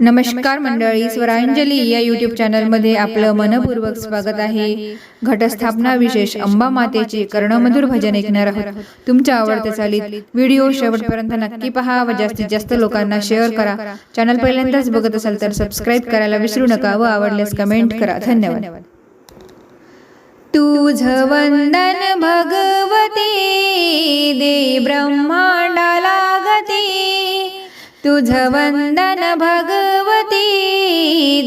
नमस्कार मंडळी स्वरांजली या युट्यूब चॅनलमध्ये आपलं मनपूर्वक स्वागत आहे. घटस्थापना विशेष अंबा मातेचे कर्णमधुर भजन ऐकणार आहोत. तुमच्या आवडत्या चालीत व्हिडिओ शेवटपर्यंत नक्की पहा व जास्तीत जास्त लोकांना शेअर करा. चॅनल पहिल्यांदाच बघत असाल तर सबस्क्राईब करायला विसरू नका व आवडल्यास कमेंट करा. धन्यवाद. तुझ वंदन भगवती दे ब्रह्मांडाला गती तुझ वंदन भगवती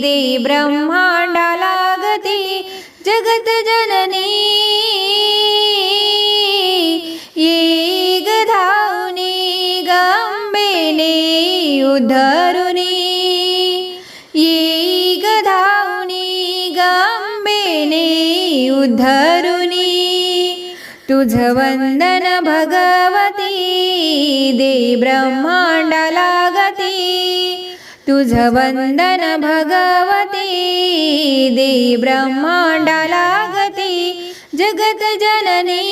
दे ब्रह्मांडाला गती जगत जननी. ये धावनी गंबेने उद्धरुनी ये धावनी गंबेने उद्धरुनी तुझ वंदन भगवती दे ब्रह्मांडाला गती तुझ वंदन भगवती दे ब्रह्मांडाला गती जगत जननी।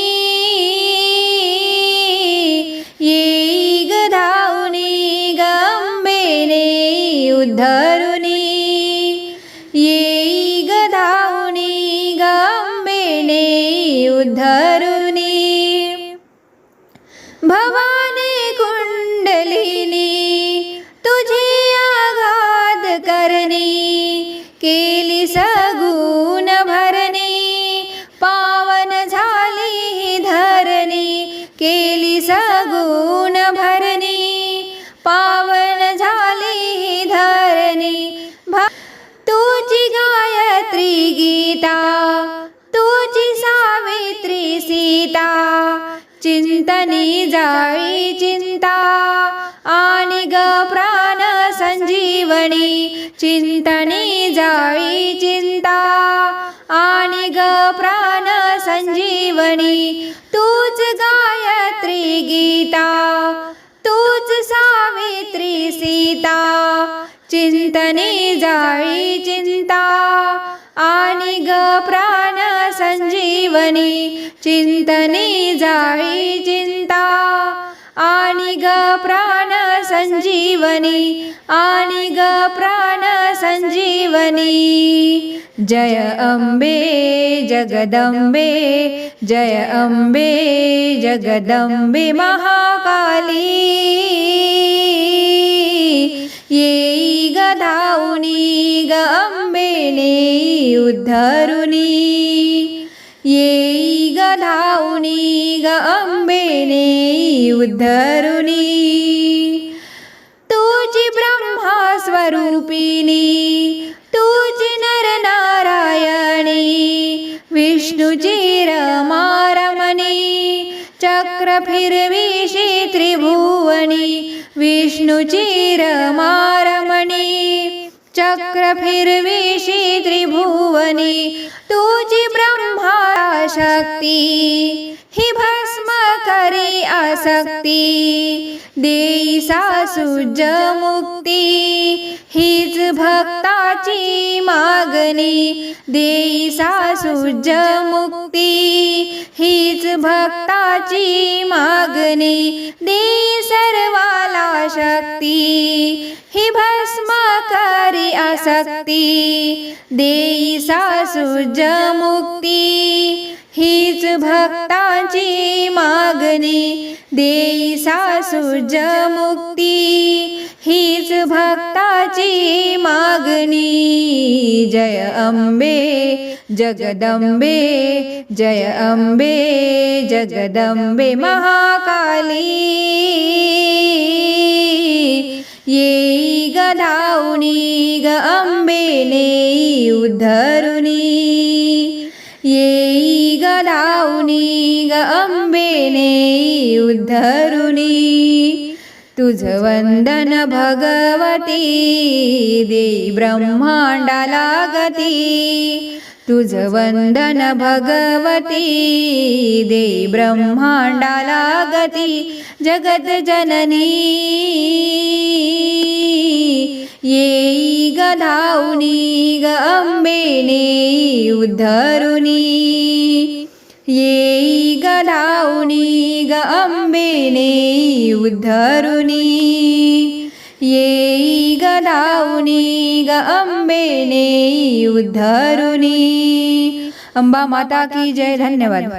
ये गधावनी गंबेने उद्धरुनी। ये गधावनी गंबेने उद्धरुनी सगुण भरणी पावन झाली धरणी. तुझी गायत्री गीता तुझी सावित्री सीता. चिंतनी जाळी चिंता आणि ग प्राण संजीवनी. चिंतनी जाळी चिंता आणि ग प्राण संजीवनी तूच गायत्री गीता तूच सावित्री सीता चिंतनी जाळी चिंता आणि ग प्राण संजीवनी चिंतनी जाळी चिंता. सञ्जीवनी आनिग प्राण सञ्जीवनी। जय अम्बे जगदम्बे जय अम्बे जगदम्बे महाकाली। ये गदाउनी ग अम्बे ने उद्धरुनी। ये गदाउनी ग अम्बे ने उद्धरुनी। तुझी ब्रह्मा स्वरूपिणी तुझी नर नारायणी विष्णुची रमारमणी चक्र फिरविषी त्रिभुवनी विष्णुची रमारमणी चक्र फिरविशी त्रिभुवनी तुझी ब्रह्मा शक्ती ही भस्म करी आसक्ती देई सासुज मुक्ती। हीच भक्ताची मागणी देई सासुज मुक्ती। हीच भक्ताची मागणी देई सर्वा शक्ती. ही भस्म करी आसक्ती. देई सासूज मुक्ती हीच भक्ताची मागणी. देई सासूज मुक्ती हीच भक्ताची मागणी. जय अंबे जगदंबे जय अंबे जगदंबे महाकाली. धावणी गधावणी ग अंबेने उद्धरुनी. येई गधावणी ग अंबेने उद्धरुणी तुझ वंदन भगवती देई ब्रह्मांडाला गती. तुझ वंदन भगवती दे ब्रह्मांडाला गती जगत जननी. येई गधावणी ग अंबेने उद्धरुनी. येई गधावणी ग अंबेने उद्धरुनी. ये लावणी ग अंबे नेई उद्धरुनी अंबा माता की जय धन्यवाद